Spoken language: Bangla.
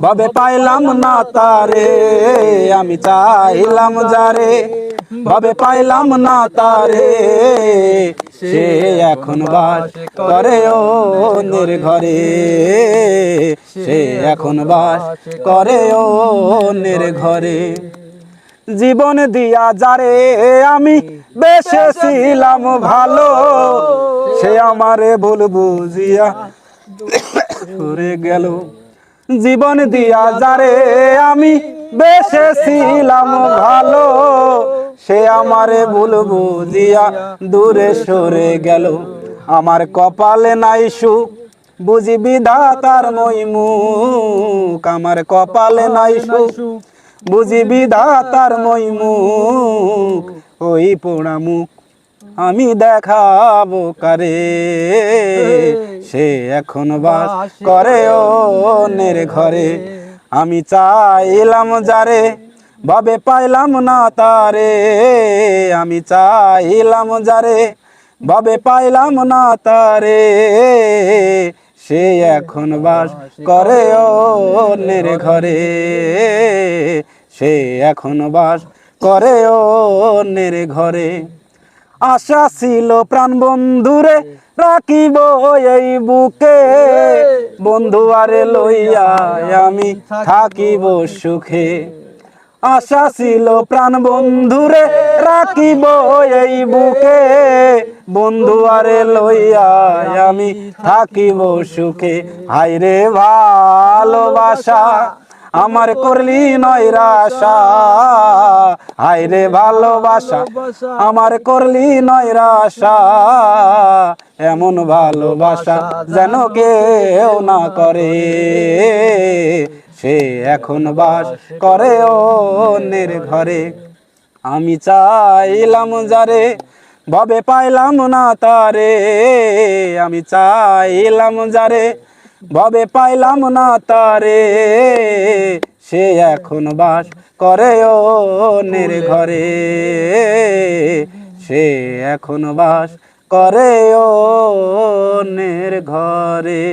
ভবে পাইলাম না তারে, আমি চাইলাম যারে। ভবে পাইলাম না তারে, সে এখন বাস করে অন্যের ঘরে। সে এখন বাস করে অন্যের ঘরে। জীবন দিয়া যারে আমি বেসেছিলাম ভালো, সে আমারে ভুল বুঝিয়া ঘুরে গেল। জীবন দিয়া যারে আমি বেসেছিলাম ভালো, সে আমারে ভুল বুঝিয়া দূরে সরে গেল। আমার কপালে নাই সুখ বুঝি বিধাতার মইমুখ আমার কপালে নাই সুখ বুঝি বিধাতার মইমুখ ওই পোড়া মুখ আমি দেখাবো কারে? সে এখন বাস করে ও অন্যের ঘরে। আমি চাইলাম যারে ভাবে পাইলাম না তারে। আমি চাইলাম যারে ভাবে পাইলাম না তারে। সে এখন বাস করে ও অন্যের ঘরে। সে এখন বাস করে ও অন্যের ঘরে। আশা ছিল প্রাণ বন্ধুরে রাখিব এই বুকে। বন্ধু আরে লইয়া আমি থাকিব সুখে। আশা ছিল প্রাণ বন্ধুরে রাখিব এই বুকে। বন্ধু আরে লইয়া আমি থাকিব সুখে। হাইরে ভালোবাসা। আমার করলি নয় রাশা। নৈরাশা হাইরে ভালোবাসা, আমার করলি নৈরাশা এমন ভালোবাসা যেন কেউ না করে। সে এখন বাস করে অন্যের ঘরে। আমি চাইলাম যারে, ভবে পাইলাম না তারে। আমি চাইলাম যারে ভবে পাইলাম না তারে সে এখন বাস করে ও ঘরে। সে এখন বাস করে অন্যের ঘরে।